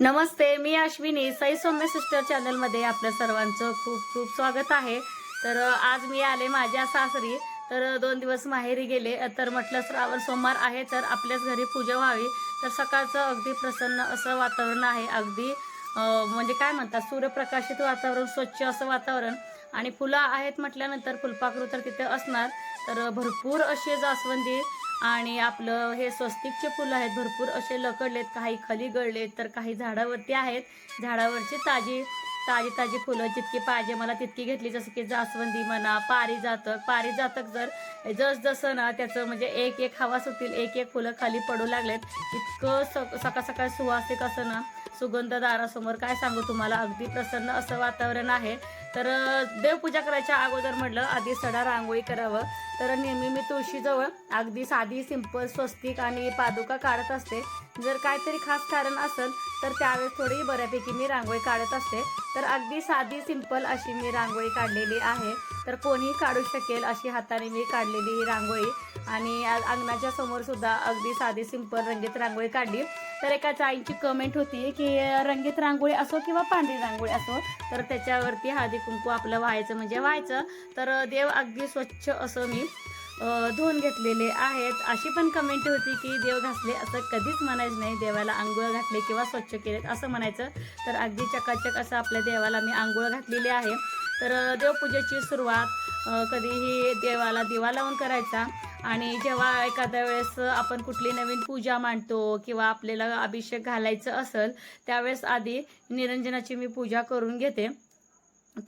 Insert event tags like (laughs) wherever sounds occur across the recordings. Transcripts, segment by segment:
नमस्ते मी अश्विनी. साई सौम्य सिस्टर चॅनलमध्ये आपल्या सर्वांचं खूप खूप स्वागत आहे. तर आज मी आले माझ्या सासरी. तर दोन दिवस माहेरी गेले. तर म्हटलं श्रावण सोमवार आहे तर आपल्याच घरी पूजा व्हावी. तर सकाळचं अगदी प्रसन्न असं वातावरण आहे. अगदी म्हणजे काय म्हणतात सूर्यप्रकाशित वातावरण स्वच्छ असं वातावरण. आणि फुलं आहेत म्हटल्यानंतर फुलपाखरू तर तिथे असणार. तर भरपूर असे जास्वंदी आणि आपलं हे स्वस्तिकचे फुलं आहेत भरपूर असे लकडलेत काही खाली गळलेत तर काही झाडावरती आहेत. झाडावरची ताजी ताजी ताजी फुलं जितकी पाहिजे मला तितकी घेतली. जसं की जास्वंदी म्हणा पारिजातक. पारिजातक जर जस जसं ना त्याचं म्हणजे एक एक हवा सुटतील एक एक फुलं खाली पडू लागलेत. इतकं स सकाळ सकाळ सुवासिक असं ना सुगंधदारासमोर काय सांगू तुम्हाला? अगदी प्रसन्न असं वातावरण आहे. तर देवपूजा करायच्या अगोदर म्हटलं आधी सडा रांगोळी करावं. तर नेहमी मी तुळशीजवळ अगदी साधी सिंपल स्वस्तिक आणि पादुका काढत असते. जर काहीतरी खास कारण असेल तर त्यावेळेस थोडी बऱ्यापैकी मी रांगोळी काढत असते. तर अगदी साधी सिंपल अशी मी रांगोळी काढलेली आहे. तर कोणीही काढू शकेल अशी हाताने मी काढलेली ही रांगोळी. आणि अंगणाच्या समोर सुद्धा अगदी साधी सिंपल रंगीत रांगोळी काढली. तर एका आईची कमेंट होती की रंगीत रांगोळी असो किंवा पांढरी रांगोळी असो तर त्याच्यावरती हळदी कुंकू आपलं व्हायचं म्हणजे व्हायचं. तर देव अगदी स्वच्छ असं मी धुवून घेतलेले आहेत. अशी पण कमेंट होती की देव घासले असं कधीच म्हणायचं नाही. देवाला आंघोळ घातले किंवा स्वच्छ केलेत असं म्हणायचं. तर अगदी चकाचक असं आपल्या देवाला मी आंघोळ घातलेली आहे. तर देवपूजेची सुरुवात कधीही देवाला दिवा लावून करायचा. आणि जेव्हा एखाद्या वेळेस आपण कुठली नवीन पूजा मांडतो किंवा आपल्याला अभिषेक घालायचं असेल त्यावेळेस आधी निरंजनाची मी पूजा करून घेते.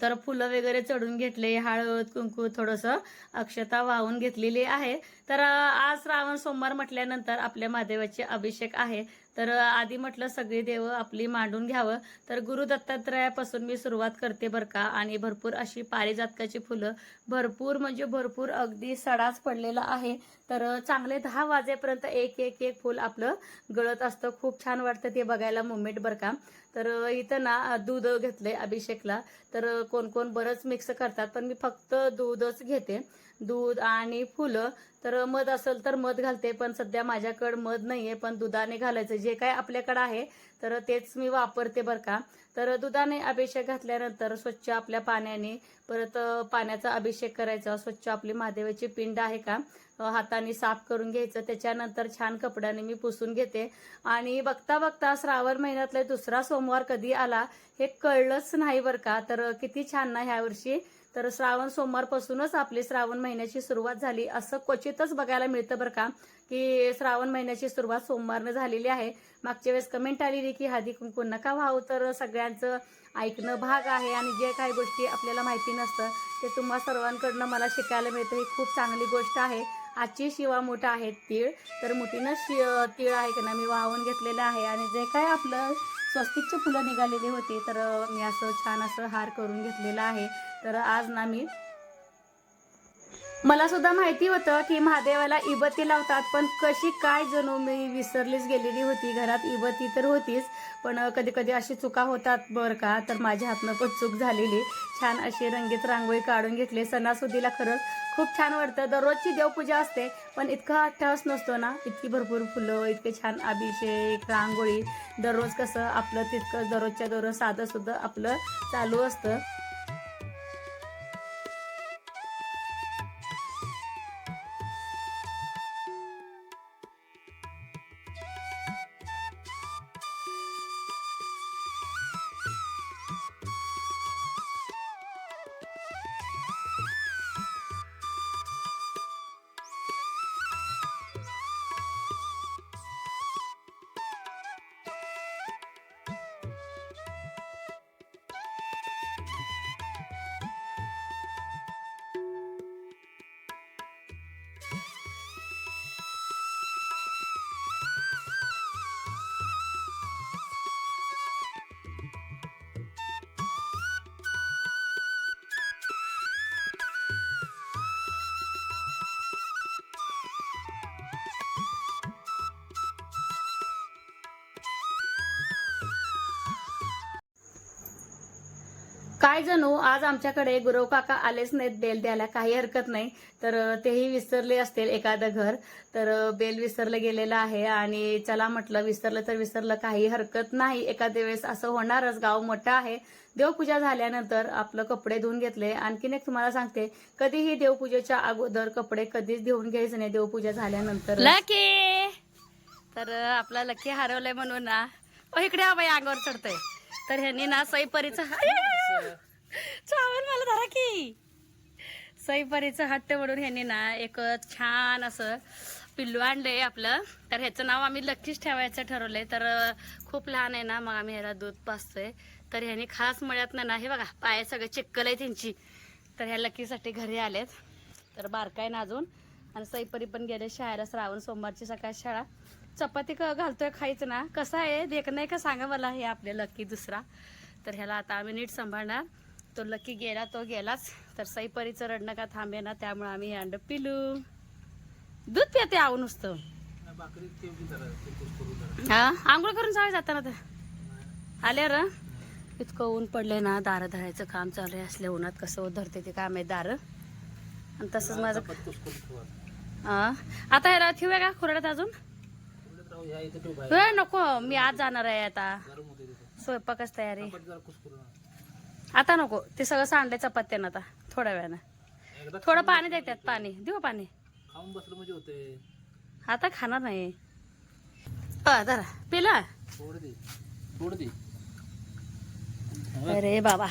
तर फुलं वगैरे चढून घेतले हळद कुंकू थोडंसं अक्षता वाहून घेतलेली आहे. तर आज श्रावण सोमवार म्हटल्यानंतर आपल्या महादेवाचे अभिषेक आहे. तर आधी म्हटलं सगळी देवं आपली मांडून घ्यावं. तर गुरु दत्तात्रयापासून मी सुरुवात करते बरं का. आणि भरपूर अशी पारिजातकाची फुलं. भरपूर म्हणजे भरपूर अगदी सडाच पडलेला आहे. तर चांगले दहा वाजेपर्यंत एक एक एक फुल आपलं गळत असतं. खूप छान वाटतं ते बघायला मुवमेंट बरं का. तर इथं ना दूध घेतलंय अभिषेकला. तर कोण कोण बरंच मिक्स करतात. पण मी फक्त दूधच घेते. दूध आणि फुलं तर मध असेल तर मध घालते पण सध्या माझ्याकडं मध नाहीये पण दुधाने घालायचं. जे काय आपल्याकडं आहे तर तेच मी वापरते बरं का. तर दुधाने अभिषेक घातल्यानंतर स्वच्छ आपल्या पाण्याने परत पाण्याचा अभिषेक करायचा. स्वच्छ आपली महादेवाची पिंड आहे का हाताने साफ करून घ्यायचं. त्याच्यानंतर छान कपड्याने मी पुसून घेते. आणि बघता बघता श्रावण महिन्यातला दुसरा सोमवार कधी आला हे कळलंच नाही बरं का. तर किती छान ना ह्या वर्षी तर श्रावण सोमवारपासूनच आपली श्रावण महिन्याची सुरुवात झाली. असं क्वचितच बघायला मिळतं बरं का की श्रावण महिन्याची सुरुवात सोमवारनं झालेली आहे. मागच्या वेळेस कमेंट आलेली की हळदी कुंकू नका व्हावं? तर सगळ्यांचं ऐकणं भाग आहे आणि जे काही गोष्टी आपल्याला माहिती नसतं ते तुम्हा सर्वांकडनं मला शिकायला मिळतं. ही खूप चांगली गोष्ट आहे. आजची शिवा मोठा आहे तीळ. तर मुठीनं शि तीळ आहे की ना मी वाहून घेतलेलं आहे. आणि जे काय आपलं स्वस्तिकचे फुलं निघालेली होती तर मी असं छान असं हार करून घेतलेलं आहे. तर आज ना मी मला सुद्धा माहिती होतं की महादेवाला इबती लावतात पण कशी काय जणू मी विसरलीच गेलेली होती. घरात इबती तर होतीच पण कधी कधी अशी चुका होतात बरं का तर माझ्या हातनं पण चूक झालेली. छान अशी रंगीत रांगोळी काढून घेतली. सणासुदीला खरंच खूप छान वाटतं. दररोजची देवपूजा असते पण इतका अठ्ठावस नसतो ना. इतकी भरपूर फुलं इतके छान अभिषेक रांगोळी. दररोज कसं आपलं तितकं दररोजच्या दररोज साधंसुद्धा आपलं चालू असतं. काय जणू आज आमच्याकडे गुरव काका आलेच नाहीत बेल द्यायला काही हरकत नाही. तर तेही विसरले असतील एखादं घर. तर बेल विसरलं गेलेलं आहे आणि चला म्हटलं विसरलं तर विसरलं काही हरकत नाही. एखाद्या वेळेस असं होणारच गाव मोठं आहे. देवपूजा झाल्यानंतर आपलं कपडे धुवून घेतले. आणखीन एक तुम्हाला सांगते कधीही देवपूजेच्या अगोदर कपडे कधीच धुवून घ्यायचे नाही देवपूजा झाल्यानंतर. लकी! तर आपला लकी हरवलंय म्हणून ना. इकडे हा बाई अंगावर चढतंय. तर ह्यांनी ना सईपरीचं चावल मला धरा की. सईपरीचं हट्ट म्हणून ह्यांनी ना एक छान असं पिल्लू आणलंय आपलं. तर ह्याचं नाव आम्ही लक्कीच ठेवायचं ठरवलंय. तर खूप लहान आहे ना मग आम्ही ह्याला दूध पाचतोय तर ह्यांनी खास मळ्यात ना हे बघा पाय सगळं चिक्कल आहे त्यांची. तर ह्या लकीसाठी घरी आलेत. तर बारकाय ना अजून. आणि सईपरी पण गेले शाळेला श्रावण सोमवारची सकाळ शाळा. चपाती क घालतोय खायचं ना. कसं आहे? देख नाही का सांगा मला हे आपले लकी दुसरा. तर ह्याला आता आम्ही नीट सांभाळणार. तो लकी गेला तो गेलाच. तर सईपरीचं रडणं का थांबे ना त्यामुळे आम्ही हे अंड पिलू. दूध पिते आहो नुसतं. हा आंघोळ करून जावे जाताना तर. आले र. इतकं ऊन पडले ना दारं धरायचं काम चालू आहे. असल्या उन्हात कसं धरते ते काम आहे दारं. आणि तसंच माझं हा. आता ह्याला ठेवूया का खुराड्यात अजून? नको. मी आज जाणार आहे आता. स्वयंपाकच तयारी. आता नको ते सगळं सांडलंय चपात्यानं आता थोड्या वेळानं. थोडं पाणी देतात पाणी देऊ पाणी? खाऊन बसलं म्हणजे होते आता खाणार नाही. धरा पिला? अरे बाबा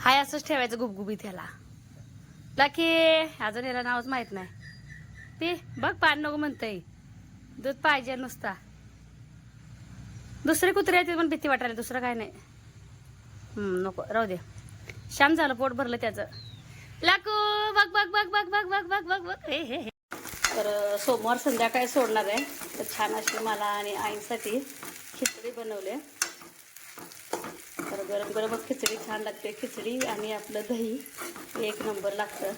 हाय असंच ठेवायचं गुबगुबीत ह्याला. लाकी अजून याला नावच माहीत नाही. पी बघ पाणी नको म्हणतंय. दूध पाहिजे नुसता. दुसरे कुत्रे आहेत पण भीती वाटायला दुसरं काय नाही. नको राहू दे. शांत झालं पोट भरलं त्याचं. लाकू बघ बघ बघ बघ बघ बघ बघ बघ बघ हे हे तर सोमवार संध्याकाळी सोडणार आहे. तर छान अशी मला आणि आईसाठी खिचडी बनवले. तर गरम गरम खिचडी छान लागते. खिचडी आणि आपलं दही एक नंबर लागतं.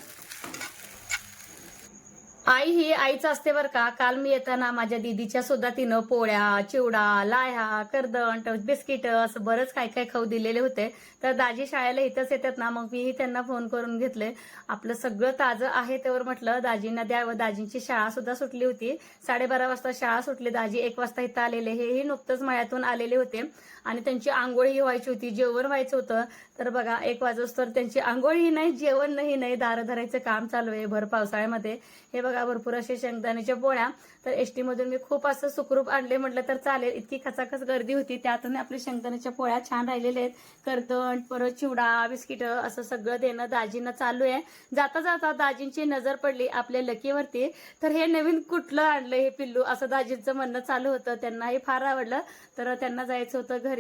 आई ही आईच असते बरं का. काल मी येताना माझ्या दिदीच्या सुद्धा तिनं पोळ्या चिवडा लाह्या कर्दंट बिस्किट असं बरंच काय काय खाऊ दिलेले होते. तर दाजी शाळेला इथंच येतात ना मग मीही त्यांना फोन करून घेतले. आपलं सगळं ताजं आहे त्यावर म्हटलं दाजींना द्यावं. दाजींची शाळा सुद्धा सुटली होती. साडेबारा वाजता शाळा सुटली. दाजी एक वाजता इथं आलेले. हेही नुकतंच मळ्यातून आलेले होते. आणि त्यांची आंघोळही व्हायची होती जेवण व्हायचं होतं. तर बघा एक वाजोस तर त्यांची आंघोळही नाही जेवणही नाही दारं धरायचं काम चालू आहे भर पावसाळ्यामध्ये. हे बघा भरपूर असे शेंगदाण्याच्या पोळ्या. तर एस मधून मी खूप असं सुखरूप आणले म्हटलं तर चालेल. इतकी खचाखच गर्दी होती. त्यातून आपल्या शेंगदाण्याच्या पोळ्या छान राहिलेल्या आहेत. करतण परत चिवडा बिस्किट असं सगळं देणं दाजींना चालू आहे. जाता जाता दाजींची नजर पडली आपल्या लकीवरती. तर हे नवीन कुठलं आणलं हे पिल्लू? असं दाजींचं म्हणणं चालू होतं. त्यांनाही फार आवडलं. तर त्यांना जायचं होतं घरी.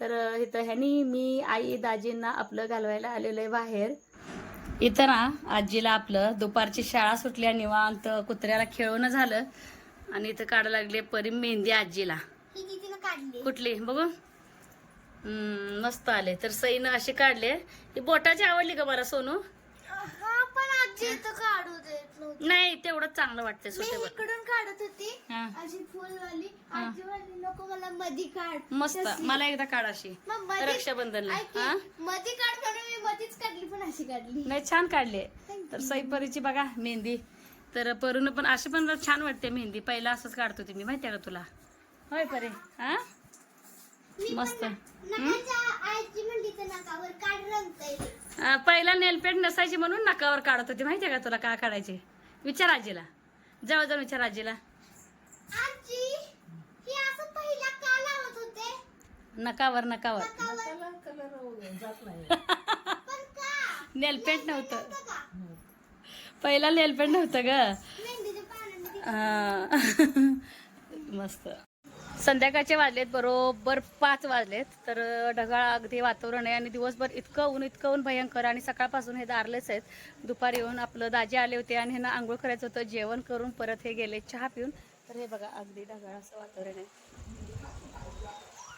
तर इथं ह्यानी मी आई दाजींना आपलं घालवायला आलेलं आहे बाहेर. इथं ना आजीला आपलं दुपारची शाळा सुटल्या निवांत कुत्र्याला खेळवणं झालं. आणि इथं काढायला लागले परी मेहंदी आजीला. कुठली? बघू. हम्म, मस्त आले. तर सईनं अशी काढले ही बोटाची आवडली का मला सोनू हा पण आजी इथं काढू देत नव्हती नाही तेवढंच चांगलं वाटतंय मी सुटेबल इकडून काढत होती. हा. अशी फुलवाली. आजी म्हणली नको मला मधी काढ. मस्त. तशी. मला एकदा काढ अशी. मग मधी- रक्षाबंधनला ऐक की, हा? मधी काढ म्हणून मी मधीच काढली पण अशी काढली. नाही छान काढले. तर सईपरीची बघा मेहंदी. तर परून पण अशी पण छान वाटते मेहंदी. पहिला असंच काढत होती मी माहितीये का तुला? होय परे. हा? मस्त. नकाच्या आजी म्हणली तर नकावर काढ रंगता येईल अं, पहिला नेलपेंट नसायची म्हणून नकावर काढत होती. माहितीये का तुला का काढायचे? विचार आजीला. जाऊ जाऊन विचार आजीला. नकावर नकावर. नेलपेंट नव्हतं. पहिला नेलपेंट नव्हतं ग. (laughs) मस्त. संध्याकाळचे वाजलेत बरोबर पाच वाजलेत. तर ढगाळ अगदी वातावरण आहे आणि दिवसभर इतकं ऊन इतकं ऊन भयंकर आणि सकाळपासून हे दारलेच आहेत. दुपारी येऊन आपलं दाजे आले होते आणि ह्यांना आंघोळ करायचं होतं. जेवण करून परत हे गेले चहा पिऊन. तर हे बघा अगदी ढगाळ असं वातावरण आहे.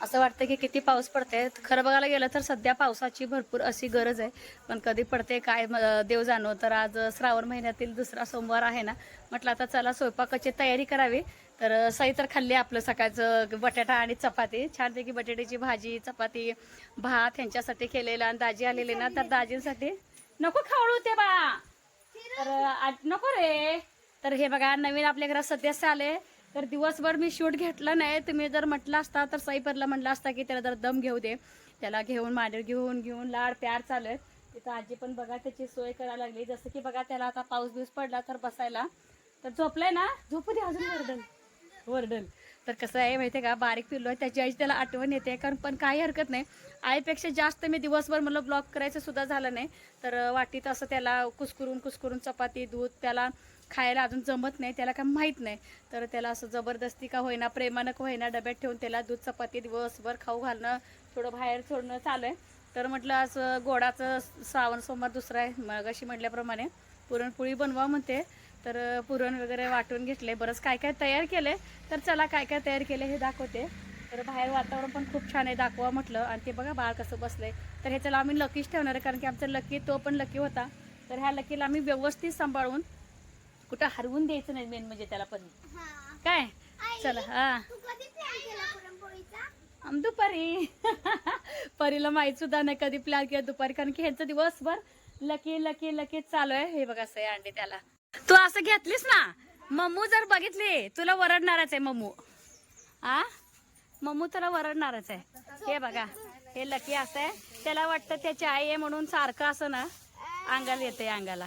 असं वाटतं की किती पाऊस पडते खरं बघायला गेलं तर सध्या पावसाची भरपूर अशी गरज आहे. पण कधी पडते काय म- देव जाणो. तर आज श्रावण महिन्यातील दुसरा सोमवार आहे ना. म्हटलं आता चला स्वयंपाकाची तयारी करावी. तर सई तर खाल्ली आपलं सकाळचं बटाटा आणि चपाती. छानपैकी बटाट्याची भाजी चपाती भात ह्यांच्यासाठी केलेला आणि दाजी आलेले ना तर दाजींसाठी नको खावळू ते बा. तर आज नको रे. तर हे बघा नवीन आपल्या घरात सदस्य आले. तर दिवसभर मी शूट घेतलं नाही. तुम्ही जर म्हटलं असता तर साईपरला म्हटलं असता की त्याला जर दम घेऊ दे. त्याला घेऊन मांडीवर घेऊन घेऊन लाड प्यार चालत तिथं आजी पण बघा त्याची सोय करायला लागली. जसं की बघा त्याला आता पाऊस बिऊस पडला तर बसायला. तर झोपलाय ना? झोपू दे अजून गर्दन वरडल. तर कसं आहे माहिती आहे का बारीक पिल्लो आहे त्याची आई त्याला आठवण येते कारण पण काही हरकत नाही. आईपेक्षा जास्त मी दिवसभर मला ब्लॉक करायचं सुद्धा झालं नाही. तर वाटीत असं त्याला कुसकुरून कुसकुरून चपाती दूध त्याला खायला अजून जमत नाही त्याला काय माहीत नाही. तर त्याला असं जबरदस्ती का होईना प्रेमानं का होईना डब्यात ठेवून त्याला दूध चपाती दिवसभर खाऊ घालणं थोडं बाहेर सोडणं चालू आहे. तर म्हटलं असं गोडाचं श्रावण सोमवार दुसरा आहे. मग अशी म्हटल्याप्रमाणे पुरणपोळी बनवा म्हणते. तर पुरण वगैरे वाटून घेतले बरंच काय काय तयार केले तर चला काय काय तयार केले हे दाखवते. तर बाहेर वातावरण पण खूप छान आहे दाखवा म्हटलं. आणि ते बघा बाळ कसं बसलंय. तर ह्याच्याला आम्ही लकीच ठेवणार आहे कारण की आमचा लकी तो पण लकी होता. तर ह्या लकीला आम्ही व्यवस्थित सांभाळून कुठं हरवून द्यायचं नाही मेन म्हणजे त्याला पण. हा. काय? चला हा. दुपारी. (laughs) परीला माहीत सुद्धा नाही कधी प्लॅन केला दुपारी कारण की ह्यांचं दिवसभर लकी लकी लकी चालू आहे. हे बघा असं अंडे त्याला. तू असं घेतलीस ना? मम्मू जर बघितली तुला वरडणारच आहे मम्मू. आ? मम्मू तुला वरडणारच आहे. हे बघा हे लकी असं आहे त्याला वाटतं त्याची आई आहे म्हणून सारखं असं ना अंगाला येते अंगाला.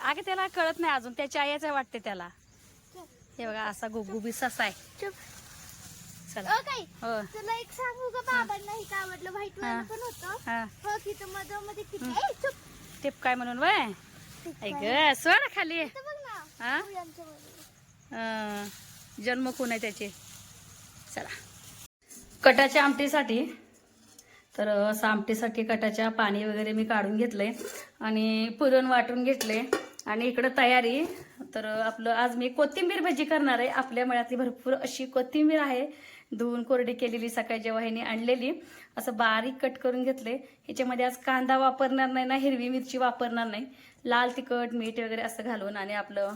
अगं त्याला कळत नाही अजून. त्याची आईच आहे वाटते त्याला. हे बघा असा गुबगुबी ससा आहे. चला. हो. तुला एक सांगू का? बाबांना हे आवडलं. व्हाईट. वालं पण होतं. हा. मध्ये मध्ये किती ए चुप. टिप काय म्हणून वय. ग सोड खाली. हा? जन्म कोण आहे त्याचे? चला. कटाच्या आमटीसाठी तर असं आमटीसाठी कटाच्या पाणी वगैरे मी काढून घेतलंय आणि पुरण वाटून घेतले आणि इकडं तयारी. तर आपलं आज मी कोथिंबीर भजी करणार आहे. आपल्या मळ्यातली भरपूर अशी कोथिंबीर आहे. धुवून कोरडी केलेली सकाळी जेव्हा ह्याने आणलेली असं बारीक कट करून घेतले. ह्याच्यामध्ये आज कांदा वापरणार नाही ना हिरवी मिरची वापरणार नाही. लाल तिखट मीठ वगैरे असं घालून आणि आपलं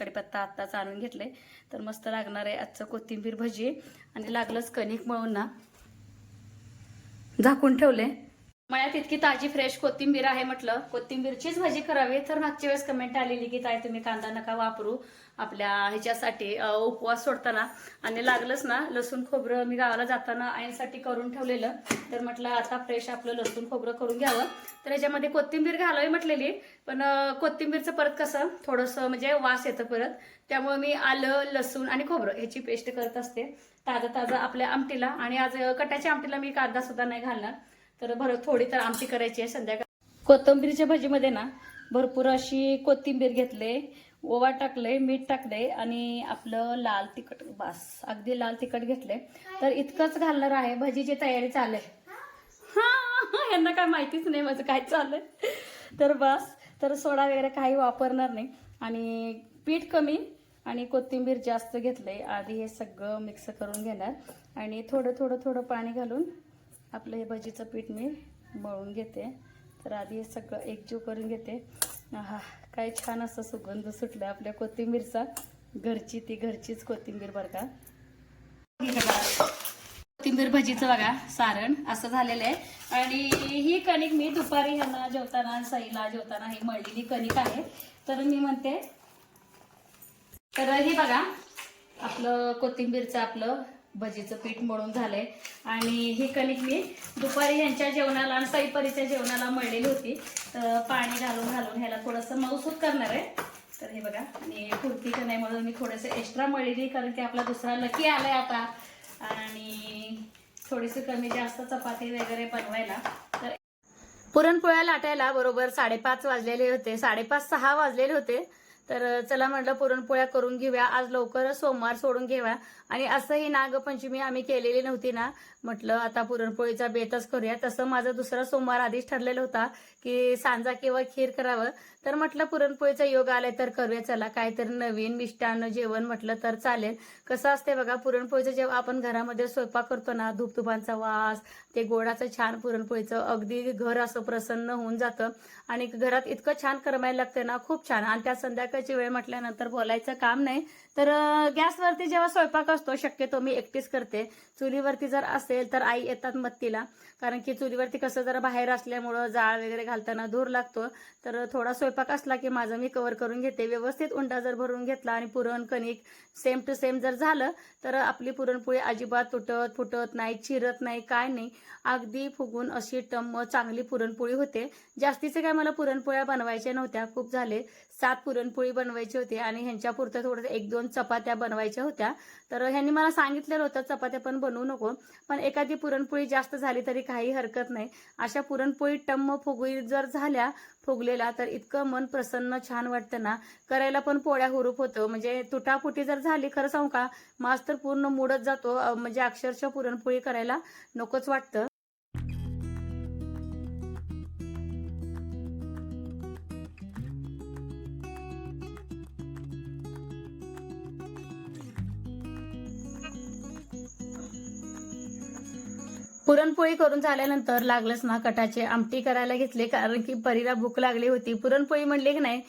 कडीपत्ता आत्ताच आणून घेतले. तर मस्त लागणार आहे आजचं कोथिंबीर भजी. आणि लागलंच कणिक मळून ना. झाकून ठेवले. मळ्यात इतकी ताजी फ्रेश कोथिंबीर आहे म्हटलं. कोथिंबीरचीच भाजी करावी. तर मागच्या वेळेस कमेंट आलेली की ताई तुम्ही कांदा नका वापरू. आपल्या ह्याच्यासाठी उपवास सोडताना. आणि लागलंच ना लसूण खोबरं मी गावाला जाताना आईसाठी करून ठेवलेलं. तर म्हटलं आता फ्रेश आपलं लसूण खोबरं करून घ्यावं. तर ह्याच्यामध्ये कोथिंबीर घालावी म्हटलेली. पण कोथिंबीरचं परत कसं थोडंसं म्हणजे वास येतं परत. त्यामुळे मी आलं लसूण आणि खोबरं ह्याची पेस्ट करत असते. ताजं ताजं आपल्या आमटीला. आणि आज कटाच्या आमटीला मी कांदा सुद्धा नाही घालणार. तर बरं थोडी तर आमटी करायची आहे संध्याकाळ. कोथंबीरच्या भाजीमध्ये ना भरपूर अशी कोथिंबीर घेतले ओवा टाकले मीठ टाकले आणि आपलं लाल तिखट बास अगदी लाल तिखट घेतले. तर इतकंच घालणार आहे भजीची तयारी चालेल आहे. हा यांना काय माहितीच नाही माझं काय चाललंय तर बस तर सोडा वगैरे काही वापरणार नाही. आणि पीठ कमी आणि कोथिंबीर जास्त घेतले. आधी हे सगळं मिक्स करून घेणार. आणि थोडं थोडं थोडं पाणी घालून आपलं हे भजीचं पीठ मी मळून घेते. तर आधी हे सगळं एकजीव करून घेते. हा काय छान असं सुगंध सुटला आपल्या कोथिंबीरचा. घरची ती घरचीच कोथिंबीर बरं का. कोथिंबीर भजीचं बघा सारण असं झालेलं आहे. आणि ही कणिक मी दुपारी ह्यांना जेवताना सईला जेवताना ही मळलेली कणिक आहे. तर मी म्हणते तर हे बघा आपलं कोथिंबीरचं आपलं भजीचं पीठ मळून झालंय. आणि ही कणिक मी दुपारी ह्यांच्या जेवणाला आणि सईपरीच्या जेवणाला मळलेली होती. तर पाणी घालून घालून ह्याला थोडंसं मऊसूत करणार आहे. तर हे बघा आणि कुर्तीचं नाही म्हणून मी थोडंसं एक्स्ट्रा मळलेली कारण की आपला दुसरा लकी आलाय आता. आणि थोडीशी कमी जास्त चपाती वगैरे बनवायला. तर पुरणपोळ्या लाटायला बरोबर साडेपाच वाजलेले होते. साडेपाच सहा वाजलेले होते. तर चला म्हटलं पुरणपोळ्या करून घेऊया. आज लवकरच सोमवार सोडून घेऊया आणि असंही नागपंचमी आम्ही केलेली नव्हती ना. म्हटलं आता पुरणपोळीचा बेतच करूया. तसं माझं दुसरा सोमवार आधीच ठरलेला होता की सांजा किंवा खीर करावं. तर म्हटलं पुरणपोळीचा योग आलाय तर करूया चला. काहीतरी नवीन मिष्टान्न जेवण म्हटलं तर चालेल. कसं असते बघा पुरणपोळीचं जेव्हा आपण घरामध्ये स्वयंपाक करतो ना धूपधुपांचा वास ते गोडाचं छान पुरणपोळीचं अगदी घर असं प्रसन्न होऊन जातं. आणि घरात इतकं छान करमायला लागतं ना खूप छान. आणि त्या संध्याकाळची वेळ म्हटल्यानंतर बोलायचं काम नाही. तर गॅसवरती जेव्हा स्वयंपाक असतो शक्यतो मी एकटीच करते. चुलीवरती जर असेल तर आई येतात मत्तीला. कारण की चुलीवरती कसं जरा बाहेर असल्यामुळं जाळ वगैरे घालताना धूर लागतो. तर थोडा स्वयंपाक असला की माझं मी कवर करून घेते. व्यवस्थित उंडा जर भरून घेतला आणि पुरण कणिक सेम टू सेम जर झालं तर आपली पुरणपोळी अजिबात तुटत फुटत नाही चिरत नाही काय नाही. अगदी फुगून अशी टम्म चांगली पुरणपोळी होते. जास्तीचे काय मला पुरणपोळ्या बनवायच्या नव्हत्या. खूप झाले. सात पुरणपोळी बनवायची होती आणि ह्यांच्या पुरतं थोडं एक दोन चपात्या बनवायच्या होत्या. तर ह्यांनी मला सांगितलेलं होतं चपात्या पण बनवू नको. पण एखादी पुरणपोळी जास्त झाली तरी काही हरकत नाही. अशा पुरणपोळी टम्म फुगवी जर झाल्या फुगलेला तर इतकं मन प्रसन्न छान वाटतं ना? करायला पण पोळ्या हुरूप होतं. म्हणजे तुटाफुटी जर झाली खरं सांगू का? मास्तर पूर्ण मुडत जातो. म्हणजे अक्षरशः पुरणपोळी करायला नकोच वाटतं. पुरणपोळी करून झाल्यानंतर लागलंच ना कटाचे. आमटी करायला घेतले कारण की परीला भूक लागली होती. पुरणपोळी म्हणली की नाही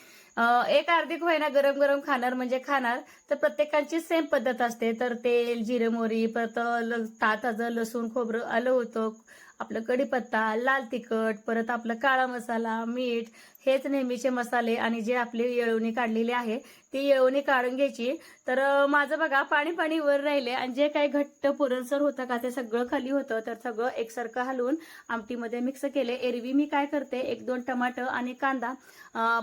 एक अर्धिक होईना गरम गरम खाणार म्हणजे खाणार. तर प्रत्येकाची सेम पद्धत असते. तर तेल जिरे मोरी परत ल- ताताचं लसूण खोबरं आलं होतं. आपलं कढीपत्ता लाल तिखट परत आपलं काळा मसाला मीठ हेच नेहमीचे मसाले आणि जे आपली येळवणी काढलेली आहे ती येळवणी काढून घ्यायची. तर माझं बघा पाणी पाणी वर राहिले आणि जे काही घट्ट पुरणसर होतं का ते सगळं खाली होतं. तर सगळं एकसारखं हलवून आमटीमध्ये मिक्स केले. एरवी मी काय करते एक दोन टमाटर आणि कांदा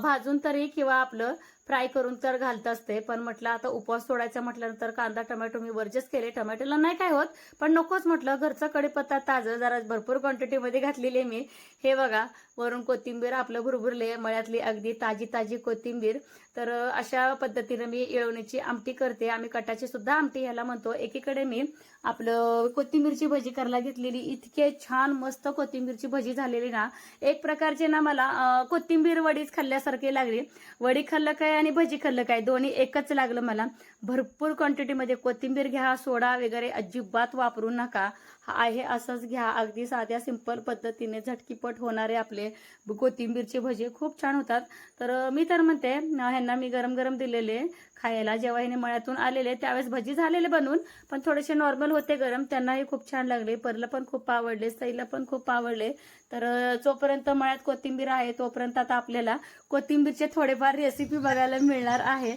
भाजून तरी किंवा आपलं फ्राय करून तर घालत असते. पण म्हटलं आता उपवास सोडायचा म्हटल्यानंतर कांदा टमॅटो मी वर्जच केले. टमॅटोला नाही काय होत पण नकोच म्हटलं. घरचं कढीपत्ता ताजं जरा भरपूर क्वांटिटीमध्ये घातलेली आहे मी. हे बघा वरून कोथिंबीर आपलं भुरभुरले मळ्यातली अगदी ताजी ताजी कोथिंबीर तर अशा पद्धतीनं मी येळवणीची आमटी करते. आम्ही कटाची सुद्धा आमटी ह्याला म्हणतो. एकीकडे मी आपलं कोथिंबीरची भजी करायला घेतलेली. इतके छान मस्त कोथिंबीरची भजी झालेली ना एक प्रकारचे ना मला कोथिंबीर वडीच खाल्ल्यासारखी लागली. वडी खाल्लं काय आणि भजी खाल्लं काय? दोन्ही एकच लागलं मला. भरपूर क्वांटिटीमध्ये कोथिंबीर घ्या सोडा वगैरे अजिबात वापरू नका. हा आहे असंच घ्या. अगदी साध्या सिंपल पद्धतीने झटकीपट होणारे आपले कोथिंबीरचे भजे खूप छान होतात. तर मी तर म्हणते यांना मी गरम गरम दिलेले खायला. जेव्हा हिने मळ्यातून आलेले त्यावेळेस भजी झालेले बनवून पण थोडेसे नॉर्मल होते गरम. त्यांनाही खूप छान लागले. परला पण खूप आवडले सईला पण खूप आवडले. तर जोपर्यंत मळ्यात कोथिंबीर आहे तोपर्यंत आता आपल्याला कोथिंबीरचे थोडेफार रेसिपी बघायला मिळणार आहे.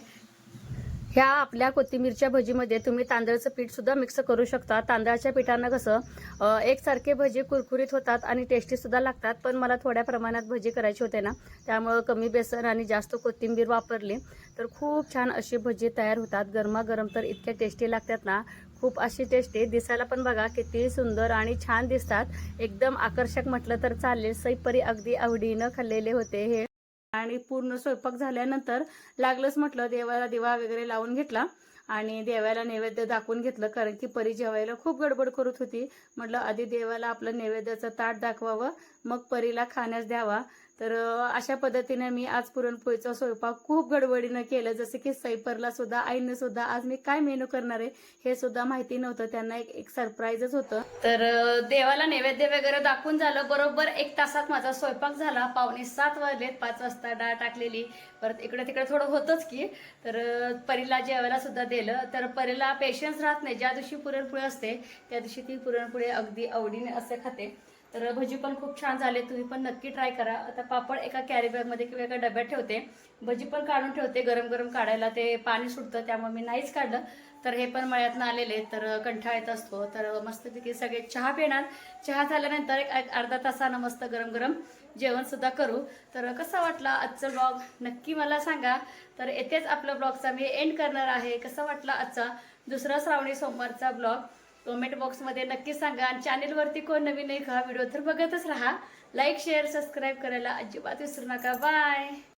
ह्या आपल्या कोथिंबीरच्या भजीमध्ये तुम्ही तांदळाचं पीठ सुद्धा मिक्स करू शकता. तांदळाच्या पिठानं कसं एकसारखे भजी कुरकुरीत होतात आणि टेस्टी सुद्धा लागतात पण मला थोड्या प्रमाणात भजी करायची होते ना त्यामुळं कमी बेसन आणि जास्त कोथिंबीर वापरली तर खूप छान अशी भजी तयार होतात. गरमागरम तर इतक्या टेस्टी लागतात ना खूप अशी टेस्टी दिसायला पण बघा किती सुंदर आणि छान दिसतात. एकदम आकर्षक म्हटलं तर चालेल. सैपरी अगदी आवडीनं खाल्लेले होते हे. आणि पूर्ण स्वयंपाक झाल्यानंतर लागलंच म्हटलं देवाला दिवा वगैरे लावून घेतला आणि देवाला नैवेद्य दाखवून घेतलं कारण की परी जेवायला खूप गडबड करत होती. म्हटलं आधी देवाला आपलं नैवेद्याचं ताट दाखवावं मग परीला खाण्यास द्यावा. तर अशा पद्धतीने मी आज पुरणपोळीचा स्वयंपाक खूप गडबडीनं केलं. जसं की सैपरला सुद्धा आईनं सुद्धा आज मी काय मेनू करणार आहे हे सुद्धा माहिती नव्हतं. त्यांना एक एक सरप्राईजच होतं. तर देवाला नैवेद्य वगैरे दाखवून झालं. बरोबर एक तासात माझा स्वयंपाक झाला. पावणे सात वाजलेत पाच वाजता डाळ टाकलेली. परत इकडे तिकडे थोडं होतंच की. तर परीला जेवायला सुद्धा दिलं. तर परीला पेशन्स राहत नाही. ज्या दिवशी पुरणपोळी असते त्या दिवशी ती पुरणपोळी अगदी आवडीने असे खाते. तर भजी पण खूप छान झाले तुम्ही पण नक्की ट्राय करा. आता पापड एका कॅरीबॅगमध्ये किंवा एका डब्यात ठेवते. भजी पण काढून ठेवते गरम गरम काढायला ते पाणी सुटतं त्यामुळे मी नाहीच काढलं. तर हे पण मळ्यातनं आलेले तर कंठाळ येत असतो. तर मस्तपैकी सगळे चहा पिणार. चहा झाल्यानंतर एक अर्धा तासानं मस्त गरम गरम जेवणसुद्धा करू. तर कसा वाटला आजचा ब्लॉग नक्की मला सांगा. तर येथेच आपलं ब्लॉगचा मी एंड करणार आहे. कसा वाटला आजचा दुसरा श्रावणी सोमवारचा ब्लॉग कमेंट बॉक्समध्ये नक्की सांगा. आणि चॅनेलवरती कोण नवीन आहे का व्हिडिओ तर बघतच राहा. लाईक शेअर सबस्क्राईब करायला अजिबात विसरू नका. बाय